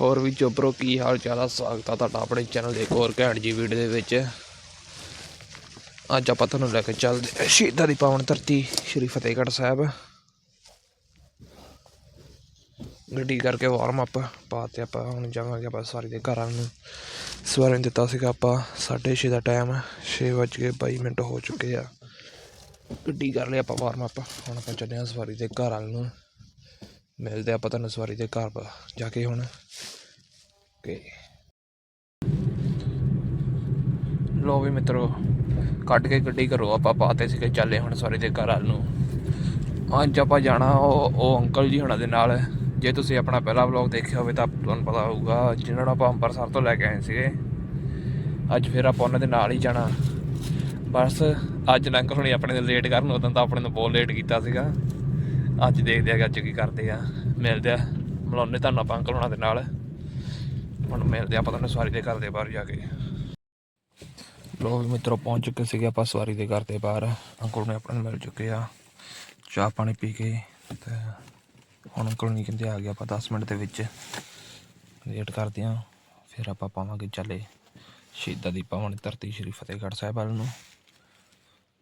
ਹੋਰ ਵੀ ਚੋਬਰੋ ਕੀ ਹਾਲ ਚਾਲ ਆ? ਸਵਾਗਤ ਆ ਤੁਹਾਡਾ ਆਪਣੇ ਚੈਨਲ ਦੇ ਇੱਕ ਹੋਰ ਘੈਂਟ ਜੀ ਵੀਡੀਓ ਦੇ ਵਿੱਚ। ਅੱਜ ਆਪਾਂ ਤੁਹਾਨੂੰ ਲੈ ਕੇ ਚੱਲਦੇ ਹਾਂ ਸ਼ਹੀਦਾਂ ਦੀ ਪਾਵਨ ਧਰਤੀ, ਸ਼੍ਰੀ ਫਤਿਹਗੜ੍ਹ ਸਾਹਿਬ। ਗੱਡੀ ਕਰਕੇ ਵਾਰਮ ਅਪ ਪਾਤੇ ਆਪਾਂ ਹੁਣ ਜਾਵਾਂਗੇ ਆਪਾਂ ਸਵਾਰੀ ਦੇ ਘਰਾਂ ਨੂੰ। ਸਵਾਰੀ ਨੂੰ ਦਿੱਤਾ ਸੀਗਾ ਆਪਾਂ 6:30 ਦਾ ਟਾਈਮ 6:22 ਮਿੰਟ ਹੋ ਚੁੱਕੇ ਆ। ਗੱਡੀ ਕਰ ਲਈ ਆਪਾਂ ਵਾਰਮ ਅਪ ਹੁਣ ਆਪਾਂ ਚੱਲੇ ਹਾਂ ਸਵਾਰੀ ਦੇ ਘਰ ਵੱਲ ਨੂੰ। ਮਿਲਦੇ ਆਪਾਂ ਤੁਹਾਨੂੰ ਸਵਾਰੀ ਦੇ ਘਰ ਪ- ਜਾ ਕੇ ਹੁਣ। ਕਿ ਲੋ ਵੀ ਮਿੱਤਰੋ, ਕੱਢ ਕੇ ਗੱਡੀ ਘਰੋਂ ਆਪਾਂ ਪਾਤੇ ਸੀਗੇ, ਚੱਲੇ ਹੁਣ ਸਵਾਰੀ ਦੇ ਘਰ ਵੱਲ ਨੂੰ। ਅੱਜ ਆਪਾਂ ਜਾਣਾ ਉਹ ਉਹ ਅੰਕਲ ਜੀ ਹੁਣਾਂ ਦੇ ਨਾਲ। ਜੇ ਤੁਸੀਂ ਆਪਣਾ ਪਹਿਲਾ ਵਲੌਗ ਦੇਖਿਆ ਹੋਵੇ ਤਾਂ ਤੁਹਾਨੂੰ ਪਤਾ ਹੋਊਗਾ ਜਿਹਨਾਂ ਨੂੰ ਆਪਾਂ ਅੰਮ੍ਰਿਤਸਰ ਤੋਂ ਲੈ ਕੇ ਆਏ ਸੀਗੇ। ਅੱਜ ਫਿਰ ਆਪਾਂ ਉਹਨਾਂ ਦੇ ਨਾਲ ਹੀ ਜਾਣਾ। ਬਸ, ਅੱਜ ਨਾ ਅੰਕਲ ਹੁਣੀ ਆਪਣੇ ਨੂੰ ਲੇਟ ਕਰਨ, ਉਦੋਂ ਤਾਂ ਆਪਣੇ ਨੂੰ ਬਹੁਤ ਲੇਟ ਕੀਤਾ ਸੀਗਾ। ਅੱਜ ਦੇਖਦੇ ਆ ਕਿ ਅੱਜ ਕੀ ਕਰਦੇ ਆ। ਮਿਲਦੇ ਆ। ਮਿਲਾਉਂਦੇ ਤੁਹਾਨੂੰ ਆਪਾਂ ਅੰਕਲ ਹੁਣਾਂ ਦੇ ਨਾਲ। ਹੁਣ ਮਿਲਦੇ ਆ ਆਪਾਂ ਤੁਹਾਨੂੰ ਸਵਾਰੀ ਦੇ ਘਰ ਦੇ ਬਾਹਰ ਜਾ ਕੇ। ਲੋ ਵੀ ਮਿੱਤਰੋ, ਪਹੁੰਚ ਚੁੱਕੇ ਸੀਗੇ ਆਪਾਂ ਸਵਾਰੀ ਦੇ ਘਰ ਦੇ ਬਾਹਰ। ਅੰਕਲ ਨੇ ਆਪਣੇ ਮਿਲ ਚੁੱਕੇ ਆ। ਚਾਹ ਪਾਣੀ ਪੀ ਕੇ ਤੇ ਹੁਣ ਅੰਕਲ ਨਹੀਂ ਕਹਿੰਦੇ ਆ ਗਿਆ ਆਪਾਂ 10 ਮਿੰਟ ਦੇ ਵਿੱਚ। ਵੇਟ ਕਰਦੇ ਆ। ਫਿਰ ਆਪਾਂ ਪਾਵਾਂਗੇ ਚੱਲੇ ਸ਼ਹੀਦਾਂ ਦੀ ਪਾਵਨ ਧਰਤੀ ਸ਼੍ਰੀ ਫਤਿਹਗੜ੍ਹ ਸਾਹਿਬ ਵੱਲ ਨੂੰ।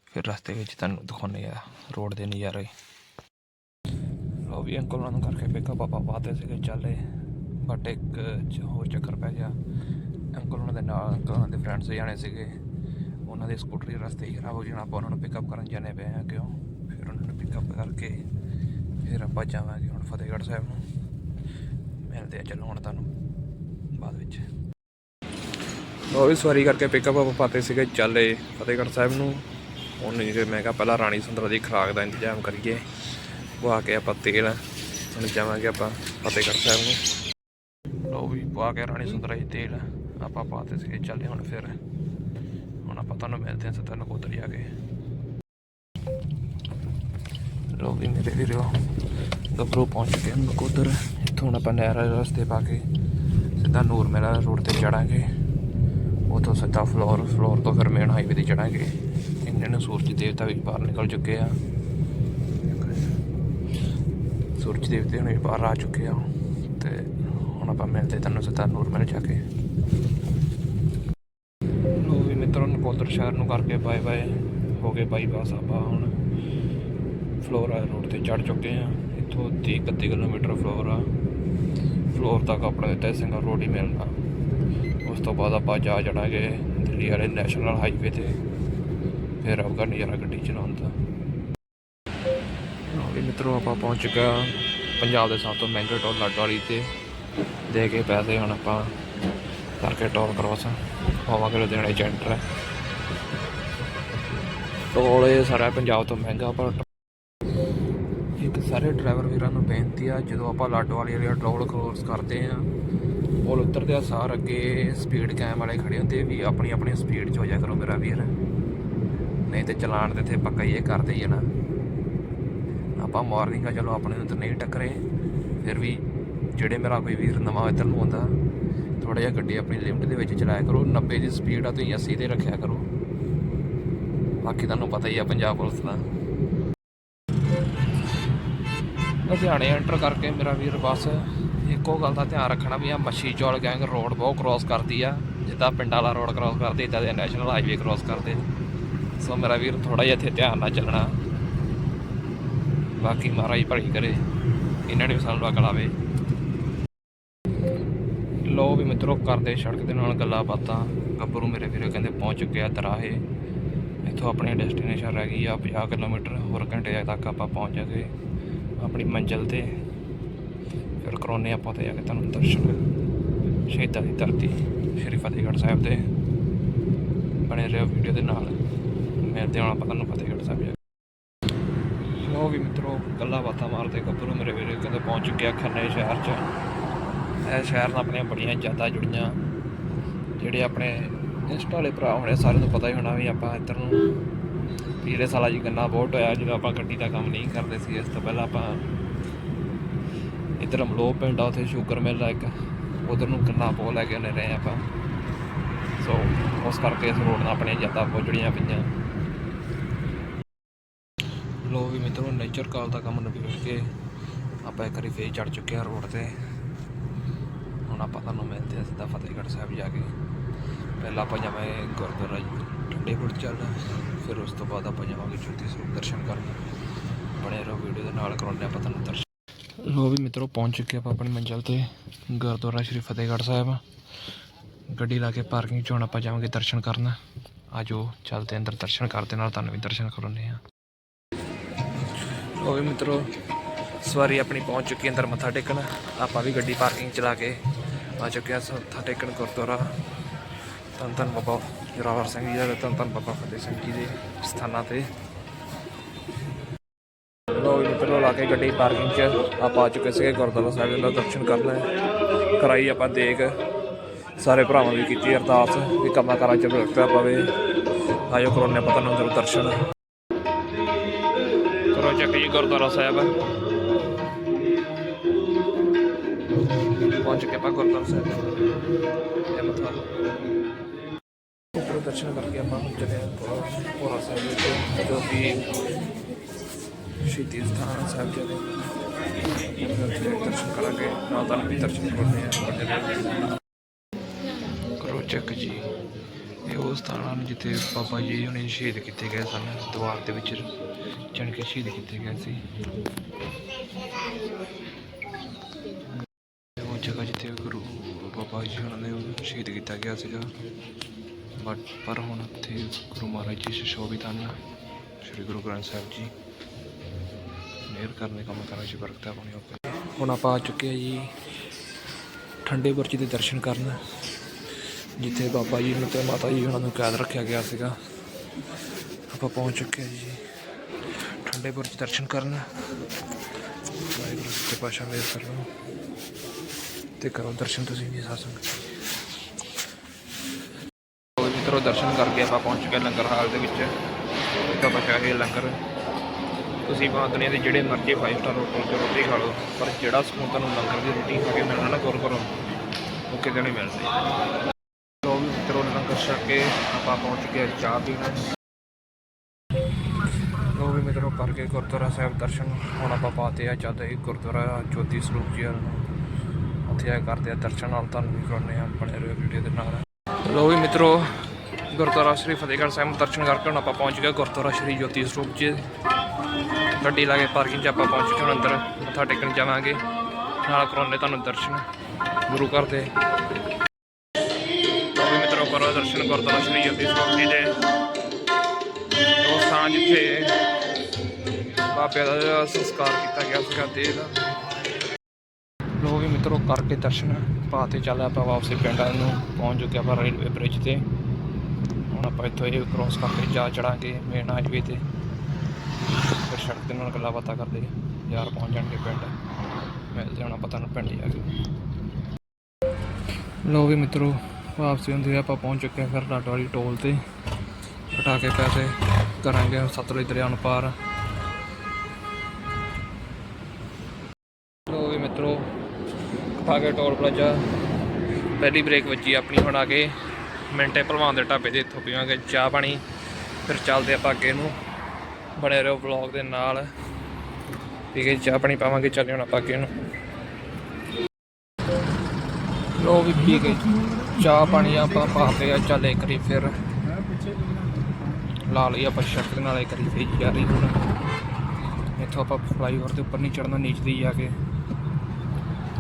ਫਿਰ ਰਸਤੇ ਵਿੱਚ ਤੁਹਾਨੂੰ ਦਿਖਾਉਂਦੇ ਆ ਰੋਡ ਦੇ ਨਜ਼ਾਰੇ। ਉਹ ਵੀ ਅੰਕਲ ਉਹਨਾਂ ਨੂੰ ਕਰਕੇ ਪਿਕਅਪ ਆਪਾਂ ਪਾਤੇ ਸੀਗੇ, ਚੱਲੇ ਬਟ ਇੱਕ ਹੋਰ ਚੱਕਰ ਪੈ ਗਿਆ। ਅੰਕਲ ਉਹਨਾਂ ਦੇ ਨਾਲ, ਅੰਕਲ ਉਹਨਾਂ ਦੇ ਫਰੈਂਡਸ ਜਾਣੇ ਸੀਗੇ। ਉਹਨਾਂ ਦੇ ਸਕੂਟਰੀ ਰਸਤੇ ਹੀ ਖਰਾਬ ਹੋ ਜਾਣਾ, ਆਪਾਂ ਉਹਨਾਂ ਨੂੰ ਪਿਕਅਪ ਕਰਨ ਜਾਣੇ ਪਏ ਆ, ਕਿਉਂ? ਫਿਰ ਉਹਨਾਂ ਨੂੰ ਪਿਕਅਪ ਕਰਕੇ ਫਿਰ ਆਪਾਂ ਜਾਵਾਂਗੇ ਹੁਣ ਫਤਿਹਗੜ੍ਹ ਸਾਹਿਬ ਨੂੰ। ਮਿਲਦੇ ਆ, ਚਲੋ ਹੁਣ ਤੁਹਾਨੂੰ ਬਾਅਦ ਵਿੱਚ। ਉਹ ਵੀ ਸਵਾਰੀ ਕਰਕੇ ਪਿਕਅਪ ਆਪਾਂ ਪਾਤੇ ਸੀਗੇ, ਚੱਲੇ ਫਤਿਹਗੜ੍ਹ ਸਾਹਿਬ ਨੂੰ। ਹੁਣ ਜੇ ਮੈਂ ਕਿਹਾ ਪਹਿਲਾਂ ਰਾਣੀ ਸੁੰਦਰ ਦੀ ਖੁਰਾਕ ਦਾ ਇੰਤਜ਼ਾਮ ਕਰੀਏ। ਪਵਾ ਕੇ ਆਪਾਂ ਤੇਲ। ਹੁਣ ਜਾਵਾਂਗੇ ਆਪਾਂ ਫਤਿਹਗੜ੍ਹ ਸਾਹਿਬ ਨੂੰ। ਲੋ ਵੀ, ਪਵਾ ਕੇ ਰਾਣੀ ਸੁੰਦਰ ਜੀ ਤੇਲ ਆਪਾਂ ਪਾਤੇ ਸੀਗੇ। ਚੱਲੇ ਹੁਣ ਫਿਰ ਹੁਣ ਆਪਾਂ ਤੁਹਾਨੂੰ ਮਿਲਦੇ ਹਾਂ ਸਤਨ ਕੋਤਰ ਜਾ ਕੇ। ਲੋ ਵੀ ਮੇਰੇ ਵੀਰੋ, ਗੱਭਰੂ ਪਹੁੰਚ ਗਏ ਹਾਂ ਨਕੋਦਰ। ਇੱਥੋਂ ਹੁਣ ਆਪਾਂ ਨਹਿਰ ਰਸਤੇ ਪਾ ਕੇ ਸਿੱਧਾ ਨੂਰ ਮੇਲਾ ਰੋਡ ਤੇ ਚੜਾਂਗੇ। ਉਥੋਂ ਸਿੱਧਾ ਫਲੋਰ ਫਲੋਰ ਤੋਂ ਫਿਰ ਮੇਨ ਹਾਈਵੇ ਤੇ ਚੜਾਂਗੇ। ਇੰਨੇ ਨੂੰ ਸੂਰਜ ਦੇਵਤਾ ਵੀ ਬਾਹਰ ਨਿਕਲ ਚੁੱਕੇ ਆ। ਸੂਰਜ ਦੇਵਤੇ ਹੁਣੇ ਬਾਹਰ ਆ ਚੁੱਕੇ ਆ। ਤੇ ਹੁਣ ਆਪਾਂ ਮਿਲਦੇ ਤੁਹਾਨੂੰ ਸਿੱਧਾ ਮਿਲ ਜਾ ਕੇ। ਲੋ ਵੀ ਮਿੱਤਰੋ, ਨਕੋਦਰ ਸ਼ਹਿਰ ਨੂੰ ਕਰਕੇ ਬਾਏ ਬਾਏ। ਹੋ ਗਏ ਬਾਈਪਾਸ ਆਪਾਂ ਹੁਣ ਫਲੋਰਾ ਰੋਡ ਤੇ ਚੜ ਚੁੱਕੇ ਆ। ਇੱਥੋਂ 30 31 ਕਿਲੋਮੀਟਰ ਫਲੋਰ। ਆ ਫਲੋਰ ਤੱਕ ਆਪਣਾ ਤੈ ਸਿੰਘਾ ਰੋਡ ਹੀ ਮਿਲਣਾ ਉਸ ਤੋਂ ਬਾਅਦ ਆਪਾਂ ਜਾ ਚੜਾਂਗੇ ਦਿੱਲੀ ਵਾਲੇ ਨੈਸ਼ਨਲ ਹਾਈਵੇ ਤੇ। ਫਿਰ ਆਊਗਾ ਨਜ਼ਾਰਾ ਗੱਡੀ ਚਲਾਉਂਦਾ ਮਿੱਤਰੋ ਆਪਾਂ ਪਹੁੰਚ ਚੁੱਕੇ ਹਾਂ ਪੰਜਾਬ ਦੇ ਸਭ ਤੋਂ ਮਹਿੰਗੇ ਟੋਲ ਲੱਡ ਵਾਲੀ ਤੇ। ਦੇ ਕੇ ਪੈਸੇ ਹੁਣ ਆਪਾਂ ਕਰਕੇ ਟੋਲ ਕ੍ਰੋਸ ਹੋਵਾਂਗੇ ਲੁਧਿਆਣੇ ਚੈਂਟਰ ਟੋਲ ਇਹ ਸਾਰਾ ਪੰਜਾਬ ਤੋਂ ਮਹਿੰਗਾ, ਪਰ ਇੱਕ ਸਾਰੇ ਡਰਾਈਵਰ ਵੀਰਾਂ ਨੂੰ ਬੇਨਤੀ ਆ, ਜਦੋਂ ਆਪਾਂ ਲਾਡੋ ਵਾਲੀ ਏਰੀਆ ਟੋਲ ਕ੍ਰੋਸ ਕਰਦੇ ਆ ਪੁਲ ਉਤਰਦੇ ਆ ਸਾਰ ਅੱਗੇ ਸਪੀਡ ਕੈਮ ਵਾਲੇ ਖੜੇ ਹੁੰਦੇ ਵੀ ਆਪਣੀ ਆਪਣੀ ਸਪੀਡ 'ਚ ਹੋ ਜਾ ਕਰੋ ਮੇਰਾ ਵੀਰ। ਨਹੀਂ ਤੇ ਚਲਾਨ ਤੇ ਇੱਥੇ ਪੱਕਾ ਹੀ ਇਹ ਕਰਦੇ ਹੀ ਆ ਨਾ। ਆਪਾਂ ਮਾਰਨਿੰਗ ਆ, ਚਲੋ ਆਪਣੇ ਨੂੰ ਨਹੀਂ ਟੱਕਰੇ। ਫਿਰ ਵੀ ਜਿਹੜੇ ਮੇਰਾ ਕੋਈ ਵੀਰ ਨਵਾਂ ਇੱਧਰ ਨੂੰ ਆਉਂਦਾ ਥੋੜਾ ਜਿਹਾ ਗੱਡੀ ਆਪਣੀ ਲਿਮਟ ਦੇ ਵਿੱਚ ਚਲਾਇਆ ਕਰੋ 90 ਦੀ ਸਪੀਡ ਆ, ਤੁਸੀਂ 80 ਤੇ ਰੱਖਿਆ ਕਰੋ। ਬਾਕੀ ਤੁਹਾਨੂੰ ਪਤਾ ਹੀ ਆ ਪੰਜਾਬ ਪੁਲਿਸ ਦਾ। ਲੁਧਿਆਣੇ ਐਂਟਰ ਕਰਕੇ ਮੇਰਾ ਵੀਰ ਬਸ, ਇੱਕੋ ਗੱਲ ਦਾ ਧਿਆਨ ਰੱਖਣਾ ਵੀ ਆ, ਮੱਛੀ ਚੌਲ ਗੈਂਗ ਰੋਡ ਬਹੁਤ ਕ੍ਰੋਸ ਕਰਦੀ ਆ, ਜਿੱਦਾਂ ਪਿੰਡ ਵਾਲਾ ਰੋਡ ਕ੍ਰੋਸ ਕਰਦੇ, ਇਦਾਂ ਦੇ ਨੈਸ਼ਨਲ ਹਾਈਵੇ ਕ੍ਰੋਸ ਕਰਦੇ। ਸੋ ਮੇਰਾ ਵੀਰ ਥੋੜਾ ਜਿਹਾ ਇੱਥੇ ਧਿਆਨ ਨਾਲ ਚੱਲਣਾ। ਬਾਕੀ ਮਹਾਰਾਜ ਭਲੀ ਕਰੇ। ਇਹਨਾਂ ਨੇ ਵੀ ਸਾਨੂੰ ਅਕਲ ਲਾਵੇ। ਲੋ ਵੀ ਮਿੱਤਰੋ, ਕਰਦੇ ਸੜਕ ਦੇ ਨਾਲ ਗੱਲਾਂ ਬਾਤਾਂ ਗੱਭਰੂ ਮੇਰੇ ਵੀਰੇ ਕਹਿੰਦੇ ਪਹੁੰਚ ਚੁੱਕੇ ਆ ਦਰਾਹੇ ਇੱਥੋਂ ਆਪਣੀ ਡੈਸਟੀਨੇਸ਼ਨ ਰਹਿ ਗਈ ਆ 50 ਕਿਲੋਮੀਟਰ। ਹੋਰ ਘੰਟੇ ਤੱਕ ਆਪਾਂ ਪਹੁੰਚ ਜਾਗੇ ਆਪਣੀ ਮੰਜ਼ਿਲ ਤੇ। ਫਿਰ ਕਰਾਉਨੇ ਆਪਾਂ ਤੇ ਜਾ ਕੇ ਤੁਹਾਨੂੰ ਦਰਸ਼ਨ। ਸ਼ਹੀਦਾਂ ਦੀ ਧਰਤੀ, ਸ਼੍ਰੀ ਫਤਿਹਗੜ੍ਹ ਸਾਹਿਬ ਦੇ। ਬਣੇ ਰਹੋ ਵੀਡੀਓ ਦੇ ਨਾਲ। ਮਿਲਦੇ ਹਾਂ ਆਪਾਂ ਤੁਹਾਨੂੰ ਫਤਿਹਗੜ੍ਹ ਸਾਹਿਬ ਜਾ ਵੀ ਮਿੱਤਰੋ ਗੱਲਾਂ ਬਾਤਾਂ ਮਾਰਦੇ ਗੱਭਰੂ ਮੇਰੇ ਵੀਰੇ ਕਹਿੰਦੇ ਪਹੁੰਚ ਚੁੱਕੇ ਆ ਖੰਨੇ ਸ਼ਹਿਰ 'ਚ। ਇਹ ਸ਼ਹਿਰ ਨਾਲ ਆਪਣੀਆਂ ਬੜੀਆਂ ਯਾਦਾਂ ਜੁੜੀਆਂ, ਜਿਹੜੇ ਆਪਣੇ ਇੰਸਟਾ ਵਾਲੇ ਭਰਾ ਹੋਣੇ, ਸਾਰਿਆਂ ਨੂੰ ਪਤਾ ਹੀ ਹੋਣਾ ਵੀ ਆਪਾਂ ਇੱਧਰ ਨੂੰ ਪਿਛਲੇ ਸਾਲਾਂ ਜੀ ਗੰਨਾ ਬਹੁਤ ਹੋਇਆ, ਜਦੋਂ ਆਪਾਂ ਗੱਡੀ ਦਾ ਕੰਮ ਨਹੀਂ ਕਰਦੇ ਸੀ, ਇਸ ਤੋਂ ਪਹਿਲਾਂ ਆਪਾਂ ਇੱਧਰ ਅਮਲੋ ਪਿੰਡ ਆ, ਉੱਥੇ ਸ਼ੂਗਰ ਮਿਲ ਆ ਇੱਕ, ਉਧਰ ਨੂੰ ਗੰਨਾ ਬਹੁਤ ਲੈ ਕੇ ਆਉਂਦੇ ਰਹੇ ਆਪਾਂ। ਸੋ ਉਸ ਕਰਕੇ ਇਸ ਰੋਡ ਨਾਲ ਆਪਣੀਆਂ ਯਾਦਾਂ ਬਹੁਤ ਜੁੜੀਆਂ ਪਈਆਂ। ਲੋ ਵੀ ਮਿੱਤਰੋ ਨੇਚਰ ਕਾਲ ਦਾ ਕੰਮ ਨਿਬੇੜ ਕੇ ਆਪਾਂ ਇੱਕ ਵਾਰੀ ਫੇਰ ਚੜ ਚੁੱਕੇ ਆ ਰੋਡ ਤੇ। ਹੁਣ ਆਪਾਂ ਤੁਹਾਨੂੰ ਮਿਲਦੇ ਹਾਂ ਸਿੱਧਾ ਫਤਿਹਗੜ੍ਹ ਸਾਹਿਬ ਜਾ ਕੇ। ਪਹਿਲਾਂ ਆਪਾਂ ਜਾਵਾਂਗੇ ਗੁਰਦੁਆਰਾ ਠੰਡੇ ਬੁਰਜ ਚੱਲ ਫਿਰ ਉਸ ਤੋਂ ਬਾਅਦ ਆਪਾਂ ਜਾਵਾਂਗੇ ਜੋਤੀ ਸਰੂਪ ਦਰਸ਼ਨ ਕਰਨ। ਬਣੇ ਰਹੋ ਵੀਡੀਓ ਦੇ ਨਾਲ, ਕਰਾਉਂਦੇ ਆਪਾਂ ਤੁਹਾਨੂੰ ਦਰਸ਼ਨ। ਲੋ ਵੀ ਮਿੱਤਰੋ, ਪਹੁੰਚ ਚੁੱਕੇ ਆਪਾਂ ਆਪਣੀ ਮੰਜ਼ਿਲ ਤੇ, ਗੁਰਦੁਆਰਾ ਸ਼੍ਰੀ ਫਤਿਹਗੜ੍ਹ ਸਾਹਿਬ। ਗੱਡੀ ਲਾ ਕੇ ਪਾਰਕਿੰਗ 'ਚ ਹੁਣ ਆਪਾਂ ਜਾਵਾਂਗੇ ਦਰਸ਼ਨ ਕਰਨ। ਆਜੋ ਚੱਲਦੇ ਅੰਦਰ ਦਰਸ਼ਨ ਕਰਦੇ ਨਾਲ, ਤੁਹਾਨੂੰ ਵੀ ਦਰਸ਼ਨ ਕਰਾਉਂਦੇ ਆ ਉਹ ਵੀ ਮਿੱਤਰੋ, ਸਵਾਰੀ ਆਪਣੀ ਪਹੁੰਚ ਚੁੱਕੀ ਅੰਦਰ ਮੱਥਾ ਟੇਕਣ। ਆਪਾਂ ਵੀ ਗੱਡੀ ਪਾਰਕਿੰਗ ਚਲਾ ਕੇ ਆ ਚੁੱਕੇ ਹਾਂ, ਸ- ਮੱਥਾ ਟੇਕਣ ਗੁਰਦੁਆਰਾ। ਧੰਨ ਧੰਨ ਬਾਬਾ ਜੋਰਾਵਰ ਸਿੰਘ ਜੀ ਦਾ ਧੰਨ ਧੰਨ ਬਾਬਾ ਫਤਿਹ ਸਿੰਘ ਜੀ ਦੇ ਸਥਾਨਾਂ ਤੇ। ਲੋ ਮਿੱਤਰੋ, ਲਾ ਕੇ ਗੱਡੀ ਪਾਰਕਿੰਗ 'ਚ ਆਪਾਂ ਆ ਚੁੱਕੇ ਸੀਗੇ, ਗੁਰਦੁਆਰਾ ਸਾਹਿਬ ਦਾ ਦਰਸ਼ਨ ਕਰਨਾ। ਕਰਾਈ ਆਪਾਂ ਦੇਖ ਸਾਰੇ ਭਰਾਵਾਂ ਵੀ ਕੀਤੀ ਅਰਦਾਸ, ਵੀ ਕੰਮਾਂ ਕਾਰਾਂ 'ਚ ਬਰਕਤ ਪਵੇ ਆਇਓ ਕਰੋਨੇ ਪਤਾ ਨੂੰ ਦਰਸ਼ਨ। ਗੁਰਦੁਆਰਾ ਸਾਹਿਬ ਪਹੁੰਚ ਚੁੱਕੇ ਆਪਾਂ ਗੁਰਦੁਆਰਾ ਸਾਹਿਬ ਇਹ ਮੱਥਾ ਉੱਪਰ ਦਰਸ਼ਨ ਕਰਕੇ ਆਪਾਂ ਹੁਣ ਚੱਲੇ ਹਾਂ ਭੋਰਾ ਸਾਹਿਬ ਵਿੱਚ ਜੋ ਕਿ ਸ਼ਹੀਦੀ ਸਥਾਨ ਸਾਹਿਬ ਜੀ ਦੇ ਦਰਸ਼ਨ ਕਰਾਂਗੇ ਨਾਲ ਤੁਹਾਨੂੰ ਵੀ ਦਰਸ਼ਨ ਕਰਾਉਂਦੇ ਆ ਕਰੋ ਚੱਕ ਜੀ ਇਹ ਉਹ ਸਥਾਨ ਹਨ ਜਿੱਥੇ ਬਾਬਾ ਜੀ ਹੁਣੇ ਸ਼ਹੀਦ ਕੀਤੇ ਗਏ ਸਨ ਦੀਵਾਰ ਦੇ ਵਿੱਚ ਚਣ ਕੇ ਸ਼ਹੀਦ ਕੀਤੇ ਗਏ ਸੀ। ਉਹ ਜਗ੍ਹਾ ਜਿੱਥੇ ਗੁਰੂ ਬਾਬਾ ਜੀ ਉਹਨਾਂ ਨੇ ਸ਼ਹੀਦ ਕੀਤਾ ਗਿਆ ਸੀਗਾ। ਬਟ ਪਰ ਹੁਣ ਇੱਥੇ ਗੁਰੂ ਮਹਾਰਾਜ ਜੀ ਸੁਸ਼ੋਭਿਤ ਹਨ। ਸ੍ਰੀ ਗੁਰੂ ਗ੍ਰੰਥ ਸਾਹਿਬ ਜੀ ਮਿਹਰ ਕਰਨੇ ਕੰਮ ਕਰਾਂ ਜੀ ਬਰਕਤਾਂ ਪਾਉਣੀ ਹੁਣ ਆਪਾਂ ਆ ਚੁੱਕੇ ਹਾਂ ਜੀ, ਠੰਡੇ ਬੁਰਜ ਦੇ ਦਰਸ਼ਨ ਕਰਨ। ਜਿੱਥੇ ਬਾਬਾ ਜੀ ਨੂੰ ਤੇ ਮਾਤਾ ਜੀ ਉਹਨਾਂ ਨੂੰ ਕੈਦ ਰੱਖਿਆ ਗਿਆ ਸੀਗਾ। ਆਪਾਂ ਪਹੁੰਚ ਚੁੱਕੇ ਹਾਂ ਜੀ। ਠੰਡੇ ਬੁਰਜ ਦਰਸ਼ਨ ਕਰਨ। ਵਾਹਿਗੁਰੂ ਸੱਚੇ ਪਾਤਸ਼ਾਹ ਮੇਰ ਕਰੋ ਤੇ ਕਰੋ ਦਰਸ਼ਨ ਤੁਸੀਂ ਵੀ, ਸਾਧ ਸੰਗਤ ਉਹ ਮਿੱਤਰੋ, ਦਰਸ਼ਨ ਕਰਕੇ ਆਪਾਂ ਪਹੁੰਚ ਗਏ ਲੰਗਰ ਹਾਲ ਦੇ ਵਿੱਚ। ਤਾਂ ਬਚਾ ਇਹ ਲੰਗਰ। ਤੁਸੀਂ ਭਾਵੇਂ ਦੁਨੀਆ ਦੇ ਜਿਹੜੇ ਮਰਜ਼ੀ 5 ਸਟਾਰ ਹੋਟਲ 'ਚ ਰੋਟੀ ਖਾ ਲਓ, ਪਰ ਜਿਹੜਾ ਸਕੂਨ ਤੁਹਾਨੂੰ ਲੰਗਰ ਦੀ ਰੋਟੀ ਖਾ ਕੇ ਮਿਲਣਾ ਨਾ, ਗੁਰ ਕਰੋ ਉਹ ਕਿਤੇ ਨਹੀਂ ਮਿਲਦੀ। ਲੋ ਵੀ ਮਿੱਤਰੋ ਲੰਗਰ ਛਕ ਕੇ ਆਪਾਂ ਪਹੁੰਚ ਗਏ ਚਾਹ ਪੀਣ। ਲੋ ਵੀ ਮਿੱਤਰੋਂ ਕਰਕੇ ਗੁਰਦੁਆਰਾ ਸਾਹਿਬ ਦਰਸ਼ਨ। ਹੁਣ ਆਪਾਂ ਪਾਤੇ ਆ ਜਦ ਇਹ ਗੁਰਦੁਆਰਾ ਜੋਤੀ ਸਰੂਪ ਜੀ ਨੂੰ। ਉੱਥੇ ਆ ਕਰਦੇ ਆ ਦਰਸ਼ਨ ਨਾਲ, ਤੁਹਾਨੂੰ ਵੀ ਕਰਾਉਂਦੇ ਆ ਬਣੇ ਰਹੋ ਵੀਡੀਓ ਦੇ ਨਾਲ। ਲੋ ਵੀ ਮਿੱਤਰੋ, ਗੁਰਦੁਆਰਾ ਸ੍ਰੀ ਫਤਿਹਗੜ੍ਹ ਸਾਹਿਬ ਦਰਸ਼ਨ ਕਰਕੇ ਹੁਣ ਆਪਾਂ ਪਹੁੰਚ ਗਏ ਗੁਰਦੁਆਰਾ ਸ੍ਰੀ ਜੋਤੀ ਸਰੂਪ ਜੀ। ਗੱਡੀ ਲਾ ਕੇ ਪਾਰਕਿੰਗ 'ਚ ਆਪਾਂ ਪਹੁੰਚ ਕੇ ਹੁਣ ਅੰਦਰ, ਮੱਥਾ ਟੇਕਣ ਜਾਵਾਂਗੇ। ਨਾਲ ਕਰਾਉਂਦੇ ਤੁਹਾਨੂੰ ਦਰਸ਼ਨ। ਗੁਰੂ ਘਰ ਦੇ। ਦਰਸ਼ਨ ਗੁਰਦੁਆਰਾ ਸ੍ਰੀ ਜੋਤੀ ਸਰੂਪ ਜੀ ਦੇ ਉਹ ਸਥਾਨ ਜਿੱਥੇ ਬਾਬੇ ਦਾ ਸੰਸਕਾਰ ਕੀਤਾ ਗਿਆ ਸੀਗਾ ਦੇਹ ਦਾ। ਲੋ ਵੀ ਮਿੱਤਰੋ, ਕਰਕੇ ਦਰਸ਼ਨ ਪਾ ਤੇ ਚੱਲ ਆਪਾਂ ਵਾਪਸੀ ਪਿੰਡ ਨੂੰ ਪਹੁੰਚ ਚੁੱਕੇ ਆਪਾਂ ਰੇਲਵੇ ਬ੍ਰਿਜ ਤੇ। ਹੁਣ ਆਪਾਂ ਇੱਥੋਂ ਇਹ ਕ੍ਰੋਸ ਕਰਕੇ ਜਾ ਚੜਾਂਗੇ ਮੇਨ ਹਾਈਵੇ ਤੇ। ਫਿਰ ਸੜਕ ਦੇ ਨਾਲ ਗੱਲਾਂ ਬਾਤਾਂ ਕਰਦੇ, ਯਾਰ ਪਹੁੰਚ ਜਾਣਗੇ ਪਿੰਡ। ਮਿਲਦੇ ਹੁਣ ਆਪਾਂ ਤੁਹਾਨੂੰ ਪਿੰਡ ਜਾ ਕੇ। ਲੋ ਵੀ ਮਿੱਤਰੋ ਵਾਪਸੀ ਹੁੰਦੇ ਆਪਾਂ ਪਹੁੰਚ ਚੁੱਕੇ ਹਾਂ ਫਿਰ ਲਾਟ ਵਾਲੀ ਟੋਲ ਤੇ। ਕਟਾ ਕੇ ਪੈਸੇ ਕਰਾਂਗੇ ਸਤਲੁਜ ਦਰਿਆ ਨੂੰ ਪਾਰ। ਲੋ ਵੀ ਮਿੱਤਰੋ ਕਟਾ ਕੇ ਟੋਲ ਪਲਾਜ਼ਾ ਪਹਿਲੀ ਬ੍ਰੇਕ ਵੱਜੀ ਆਪਣੀ ਹੁਣ ਆ ਕੇ। ਮਿੰਟੇ ਭਲਵਾਨ ਦੇ ਢਾਬੇ ਦੇ ਇੱਥੋਂ ਪੀਵਾਂਗੇ ਚਾਹ ਪਾਣੀ, ਫਿਰ ਚੱਲਦੇ ਆਪਾਂ ਅੱਗੇ ਨੂੰ ਬਣੇ ਰਹੋ ਵਲੌਗ ਦੇ ਨਾਲ। ਠੀਕ ਹੈ ਚਾਹ ਪਾਣੀ ਪਾਵਾਂਗੇ ਚੱਲੇ ਹੁਣ ਆਪਾਂ ਅੱਗੇ ਨੂੰ। ਲੋ ਵੀ ਪੀ ਕੇ ਚਾਹ ਪਾਣੀ ਆਪਾਂ ਪਾ ਕੇ ਆ, ਚੱਲ ਇੱਕ ਵਾਰੀ ਫਿਰ ਲਾ ਲਈ ਆਪਾਂ ਸ਼ਰਟ ਦੇ ਨਾਲ, ਇੱਕ ਵਾਰੀ ਫੇਰ ਜਾ ਰਹੀ ਹੁਣ। ਇੱਥੋਂ ਆਪਾਂ ਫਲਾਈਓਵਰ ਦੇ ਉੱਪਰ ਨਹੀਂ ਚੜਨਾ ਨੀਚੇ ਦੀ ਜਾ ਕੇ।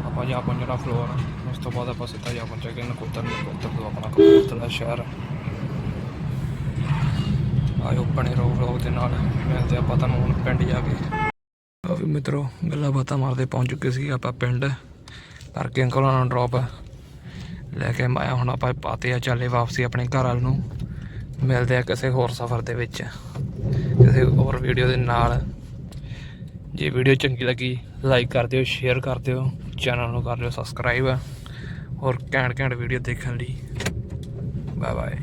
ਆਪਾਂ ਜਾ ਪਹੁੰਚਣਾ ਫਲੋਰ ਉਸ ਤੋਂ ਬਾਅਦ ਆਪਾਂ ਸਿੱਧਾ ਜਾ ਪਹੁੰਚਾਂਗੇ ਨਕੋਦਰ ਨਕੋਦਰ ਤੋਂ ਆਪਣਾ ਕਪੂਰਥਲਾ ਸ਼ਹਿਰ। ਆਇਓ ਬਣੇ ਰਹੋ ਵਲੌਗ ਦੇ ਨਾਲ, ਮਿਲਦੇ ਆਪਾਂ ਤੁਹਾਨੂੰ ਹੁਣ ਪਿੰਡ ਜਾ ਕੇ। ਆ ਮਿੱਤਰੋ, ਗੱਲਾਂ ਬਾਤਾਂ ਮਾਰਦੇ ਪਹੁੰਚ ਚੁੱਕੇ ਸੀ ਆਪਾਂ ਪਿੰਡ। ਕਰਕੇ ਅੰਕਲ ਨਾਲ ਡ੍ਰੌਪ ਲੈ ਕੇ ਆਇਆ ਹੁਣ ਆਪਾਂ ਪਾਤੇ ਆ ਚੱਲੇ ਵਾਪਸੀ ਆਪਣੇ ਘਰ ਵੱਲ ਨੂੰ। ਮਿਲਦੇ ਆ ਕਿਸੇ ਹੋਰ ਸਫ਼ਰ ਦੇ ਵਿੱਚ, ਕਿਸੇ ਹੋਰ ਵੀਡੀਓ ਦੇ ਨਾਲ। ਜੇ ਵੀਡੀਓ ਚੰਗੀ ਲੱਗੀ ਲਾਈਕ ਕਰ ਦਿਓ ਸ਼ੇਅਰ ਕਰ ਦਿਓ ਚੈਨਲ ਨੂੰ ਕਰ ਲਿਓ ਸਬਸਕ੍ਰਾਈਬ ਹੋਰ ਘੈਂਟ ਘੈਂਟ ਵੀਡੀਓ ਦੇਖਣ ਲਈ। Bye bye